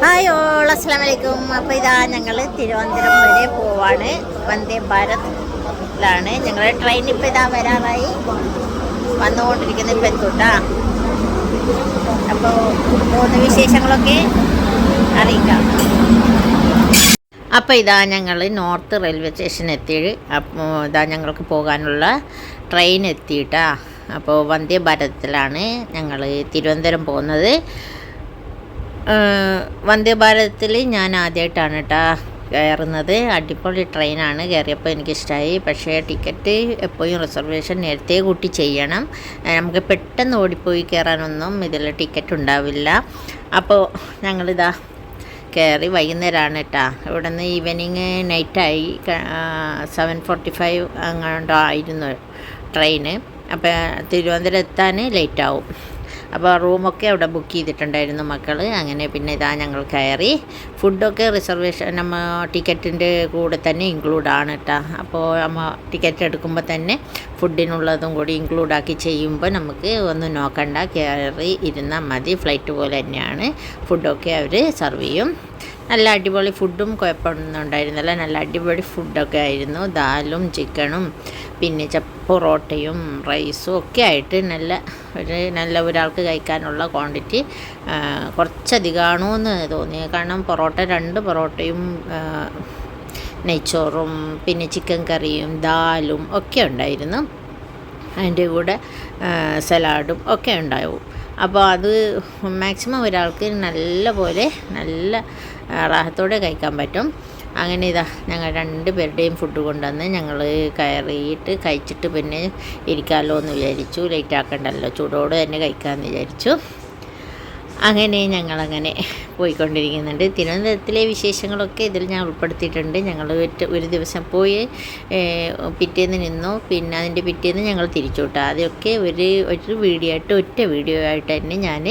അസ്സലാമലൈക്കും അപ്പോൾ ഇതാ ഞങ്ങൾ തിരുവനന്തപുരം വരെ പോവാണ്. വന്ദേ ഭാരതിലാണ്. ഞങ്ങളുടെ ട്രെയിൻ ഇപ്പോൾ ഇതാ വരാറായി. വന്നുകൊണ്ടിരിക്കുന്ന ഇപ്പം എത്തൂട്ടാ അപ്പോൾ പോകുന്ന വിശേഷങ്ങളൊക്കെ അറിയിക്കാം. അപ്പോൾ ഇതാ ഞങ്ങൾ നോർത്ത് റെയിൽവേ സ്റ്റേഷൻ എത്തി അപ്പോൾ ഇതാ ഞങ്ങൾക്ക് പോകാനുള്ള ട്രെയിൻ എത്തിയിട്ടാ. അപ്പോൾ വന്ദേ ഭാരതത്തിലാണ് ഞങ്ങൾ തിരുവനന്തപുരം പോകുന്നത്. വന്ദേ ഭാരതത്തിൽ ഞാൻ ആദ്യമായിട്ടാണ് കേട്ടോ കയറുന്നത്. അടിപൊളി ട്രെയിനാണ്. കയറിയപ്പോൾ എനിക്കിഷ്ടമായി പക്ഷേ ടിക്കറ്റ് എപ്പോഴും റിസർവേഷൻ നേരത്തെ കൂട്ടി ചെയ്യണം. നമുക്ക് പെട്ടെന്ന് ഓടിപ്പോയി കയറാനൊന്നും ഇതിൽ ടിക്കറ്റ് ഉണ്ടാവില്ല. അപ്പോൾ ഞങ്ങളിതാ കയറി വൈകുന്നേരമാണ് കേട്ടോ ഇവിടെ നിന്ന് ഈവനിങ് നൈറ്റായി. സെവൻ ഫോർട്ടി ഫൈവ് അങ്ങോട്ടോ ആയിരുന്നു ട്രെയിന്. അപ്പോൾ തിരുവനന്തപുരം എത്താൻ ലേറ്റ് ആവും അപ്പോൾ റൂമൊക്കെ അവിടെ ബുക്ക് ചെയ്തിട്ടുണ്ടായിരുന്നു മക്കൾ അങ്ങനെ പിന്നെ ഇതാ ഞങ്ങൾ കയറി. ഫുഡൊക്കെ റിസർവേഷൻ നമ്മ ടിക്കറ്റിന്റെ കൂടെ തന്നെ ഇൻക്ലൂഡ് ആണ് കേട്ടോ അപ്പോൾ നമ്മ ടിക്കറ്റ് എടുക്കുമ്പോൾ തന്നെ ഫുഡിനുള്ളതും കൂടി ഇൻക്ലൂഡ് ആക്കി ചെയ്യുമ്പോൾ നമുക്ക് ഒന്ന് നോക്കണ്ട. കയറി ഇരുന്നാൽ മതി. ഫ്ലൈറ്റ് പോലെ തന്നെയാണ്. ഫുഡൊക്കെ അവർ സെർവ് ചെയ്യും. നല്ല അടിപൊളി ഫുഡും കുഴപ്പമൊന്നും ഉണ്ടായിരുന്നില്ല. നല്ല അടിപൊളി ഫുഡൊക്കെ ആയിരുന്നു. ദാലും ചിക്കണും പിന്നെ പൊറോട്ടയും റൈസും ഒക്കെ ആയിട്ട് നല്ല ഒരു നല്ല ഒരാൾക്ക് കഴിക്കാനുള്ള ക്വാണ്ടിറ്റി കുറച്ചധികമാണോ എന്ന് തോന്നി കാരണം പൊറോട്ട രണ്ട് പൊറോട്ടയും നെയ്ച്ചോറും പിന്നെ ചിക്കൻ കറിയും ദാലും ഒക്കെ ഉണ്ടായിരുന്നു. അതിന്റെ കൂടെ സലാഡും ഒക്കെ ഉണ്ടാവും. അപ്പോൾ അത് മാക്സിമം ഒരാൾക്ക് നല്ല പോലെ നല്ല റാഹത്തോടെ കഴിക്കാൻ പറ്റും. അങ്ങനെ ഇതാ ഞങ്ങൾ രണ്ട് പേരുടെയും ഫുഡ് കൊണ്ടുവന്ന് ഞങ്ങൾ കയറിയിട്ട് കഴിച്ചിട്ട് പിന്നെ ഇരിക്കാമല്ലോ എന്ന് വിചാരിച്ചു. ലേറ്റ് ആക്കണ്ടല്ലോ. ചൂടോടെ തന്നെ കഴിക്കാമെന്ന് വിചാരിച്ചു. അങ്ങനെ ഞങ്ങളങ്ങനെ പോയിക്കൊണ്ടിരിക്കുന്നുണ്ട്. തിരുവനന്തപുരത്തിലെ വിശേഷങ്ങളൊക്കെ ഇതിൽ ഞാൻ ഉൾപ്പെടുത്തിയിട്ടുണ്ട്. ഞങ്ങൾ ഒരു ദിവസം പോയി പിറ്റേന്ന് നിന്നു. പിന്നെ അതിന്റെ പിറ്റേന്ന് ഞങ്ങൾ തിരിച്ചു വിട്ടു. അതൊക്കെ ഒരു ഒരു വീഡിയോ ആയിട്ട് ഒറ്റ വീഡിയോ ആയിട്ട് തന്നെ ഞാൻ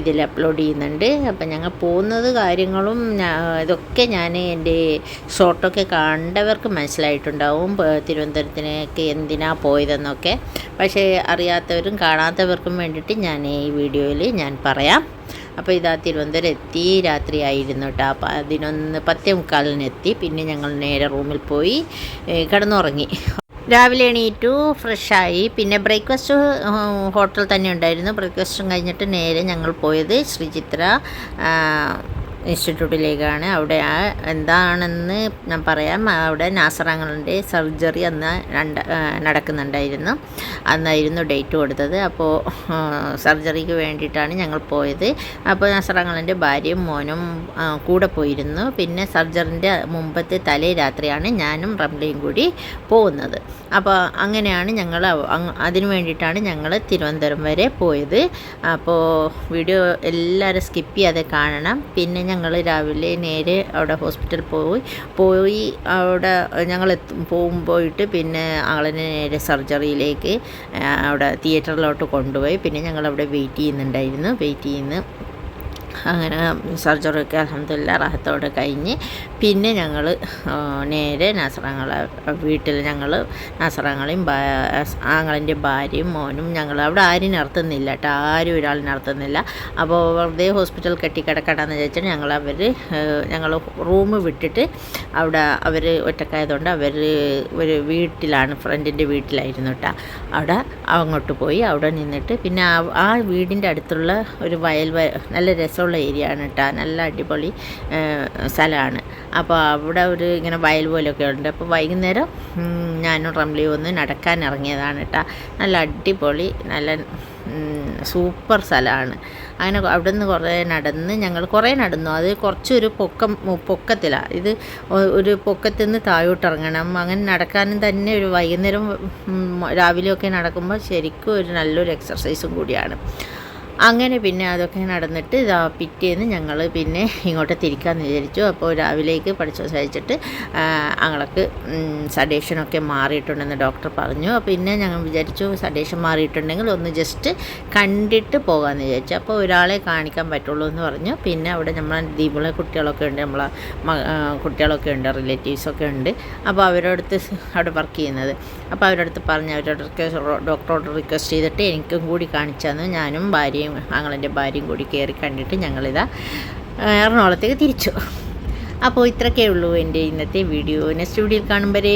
ഇതിൽ അപ്ലോഡ് ചെയ്യുന്നുണ്ട്. അപ്പം ഞങ്ങൾ പോകുന്നത് കാര്യങ്ങളും ഇതൊക്കെ ഞാൻ എന്റെ ഷോർട്ടൊക്കെ കണ്ടവർക്ക് മനസ്സിലായിട്ടുണ്ടാവും. തിരുവനന്തപുരത്തിനൊക്കെ എന്തിനാ പോയതെന്നൊക്കെ. പക്ഷേ അറിയാത്തവരും കാണാത്തവർക്കും വേണ്ടിയിട്ട് ഞാൻ ഈ വീഡിയോയിൽ ഞാൻ പറയാം. അപ്പോൾ ഇതാ തിരുവനന്തപുരം എത്തി രാത്രിയായിരുന്നു കേട്ടോ അപ്പോൾ പതിനൊന്ന് പത്തേ മുക്കാലിനെത്തി പിന്നെ ഞങ്ങൾ നേരെ റൂമിൽ പോയി കിടന്നുറങ്ങി. രാവിലെ എണീറ്റു ഫ്രഷായി പിന്നെ ബ്രേക്ക്ഫാസ്റ്റ് ഹോട്ടൽ തന്നെ ഉണ്ടായിരുന്നു. ബ്രേക്ക്ഫാസ്റ്റും കഴിഞ്ഞിട്ട് നേരെ ഞങ്ങൾ പോയത് ശ്രീചിത്ര ഇൻസ്റ്റിറ്റ്യൂട്ടിലേക്കാണ്. അവിടെ ആ എന്താണെന്ന് ഞാൻ പറയാം. അവിടെ നാസറാങ്ങളുടെ സർജറി അന്ന് രണ്ട് നടക്കുന്നുണ്ടായിരുന്നു. അന്നായിരുന്നു ഡേറ്റ് കൊടുത്തത്. അപ്പോൾ സർജറിക്ക് വേണ്ടിയിട്ടാണ് ഞങ്ങൾ പോയത്. അപ്പോൾ നാസറാങ്ങളുടെ ഭാര്യയും മോനും കൂടെ പോയിരുന്നു. പിന്നെ സർജറിന്റെ മുമ്പത്തെ തലേ രാത്രിയാണ് ഞാനും റംലയും കൂടി പോകുന്നത്. അപ്പോൾ അങ്ങനെയാണ് ഞങ്ങൾ അതിന് വേണ്ടിയിട്ടാണ് ഞങ്ങൾ തിരുവനന്തപുരം വരെ പോയത്. അപ്പോൾ വീഡിയോ എല്ലാവരും സ്കിപ്പ് ചെയ്യാതെ കാണണം. പിന്നെ ഞങ്ങൾ രാവിലെ നേരെ അവിടെ ഹോസ്പിറ്റലിൽ പോയി. പോയി അവിടെ ഞങ്ങൾ പോകും പോയിട്ട് പിന്നെ ആളിനെ നേരെ സർജറിയിലേക്ക് അവിടെ തിയേറ്ററിലോട്ട് കൊണ്ടുപോയി. പിന്നെ ഞങ്ങൾ അവിടെ വെയിറ്റ് ചെയ്യുന്നുണ്ടായിരുന്നു. വെയിറ്റ് ചെയ്യുന്നു. അങ്ങനെ സർജറിയൊക്കെ അലഹമില്ല റാഹത്തോടെ കഴിഞ്ഞ് പിന്നെ ഞങ്ങൾ നേരെ നസറങ്ങളെ വീട്ടിൽ ഞങ്ങൾ നസറങ്ങളെയും ആങ്ങളിന്റെ ഭാര്യയും മോനും ഞങ്ങൾ അവിടെ ആരും നടത്തുന്നില്ല കേട്ടോ ആരും ഒരാൾ നടത്തുന്നില്ല അപ്പോൾ വെറുതെ ഹോസ്പിറ്റൽ കെട്ടിക്കിടക്കണമെന്ന് വിചാരിച്ചിട്ട് ഞങ്ങൾ അവർ ഞങ്ങൾ റൂം വിട്ടിട്ട് അവിടെ അവർ ഒറ്റക്കായതുകൊണ്ട് അവർ ഒരു വീട്ടിലാണ് ഫ്രണ്ടിന്റെ വീട്ടിലായിരുന്നു കേട്ടോ അവിടെ അങ്ങോട്ട് പോയി അവിടെ നിന്നിട്ട് പിന്നെ ആ- വീടിന്റെ അടുത്തുള്ള ഒരു വയൽ നല്ല നല്ല രസമുള്ള ഏരിയ ആണ് കേട്ടോ നല്ല അടിപൊളി സ്ഥലമാണ്. അപ്പോൾ അവിടെ ഒരു ഇങ്ങനെ വയൽ പോലെയൊക്കെ ഉണ്ട്. അപ്പോൾ വൈകുന്നേരം ഞാനും റംലിയും ഒന്ന് നടക്കാൻ ഇറങ്ങിയതാണ് കേട്ടോ നല്ല അടിപൊളി നല്ല സൂപ്പർ സ്ഥലമാണ്. അങ്ങനെ അവിടെ നിന്ന് കുറേ നടന്ന് ഞങ്ങൾ കുറേ നടന്നു. അത് കുറച്ചൊരു പൊക്കം പൊക്കത്തിലാണ് ഇത് ഒരു പൊക്കത്തിൽ നിന്ന് താഴോട്ടിറങ്ങണം അങ്ങനെ നടക്കാനും തന്നെ ഒരു വൈകുന്നേരം രാവിലെയൊക്കെ നടക്കുമ്പോൾ ശരിക്കും ഒരു നല്ലൊരു എക്സർസൈസും കൂടിയാണ്. അങ്ങനെ പിന്നെ അതൊക്കെ നടന്നിട്ട് ഇതാ പിറ്റേന്ന് ഞങ്ങൾ പിന്നെ ഇങ്ങോട്ട് തിരിക്കാമെന്ന് വിചാരിച്ചു. അപ്പോൾ രാവിലേക്ക് പഠിച്ചു സഹിച്ചിട്ട് അങ്ങൾക്ക് സഡേഷനൊക്കെ മാറിയിട്ടുണ്ടെന്ന് ഡോക്ടർ പറഞ്ഞു. അപ്പോൾ പിന്നെ ഞങ്ങൾ വിചാരിച്ചു സഡേഷൻ മാറിയിട്ടുണ്ടെങ്കിൽ ഒന്ന് ജസ്റ്റ് കണ്ടിട്ട് പോകാമെന്ന് വിചാരിച്ചു. അപ്പോൾ ഒരാളെ കാണിക്കാൻ പറ്റുള്ളൂ എന്ന് പറഞ്ഞു. പിന്നെ അവിടെ നമ്മളെ ദീപുള്ള കുട്ടികളൊക്കെ ഉണ്ട് നമ്മളെ കുട്ടികളൊക്കെ ഉണ്ട് റിലേറ്റീവ്സൊക്കെ ഉണ്ട്. അപ്പോൾ അവരോടത്ത് അവിടെ വർക്ക് ചെയ്യുന്നത്. അപ്പോൾ അവരോടത്ത് പറഞ്ഞ് അവരോട് റിക്വസ്റ്റ് ഡോക്ടറോട് റിക്വസ്റ്റ് ചെയ്തിട്ട് എനിക്കും കൂടി കാണിച്ചാന്ന്. ഞാനും ഭാര്യയും ഞങ്ങളെന്റെ ഭാര്യയും കൂടി കയറി കണ്ടിട്ട് ഞങ്ങളിതാ എറണാകുളത്തേക്ക് തിരിച്ചു. അപ്പോൾ ഇത്രയൊക്കെ ഉള്ളൂ എന്റെ ഇന്നത്തെ വീഡിയോ. നെക്സ്റ്റ് വീഡിയോയിൽ കാണും വരെ.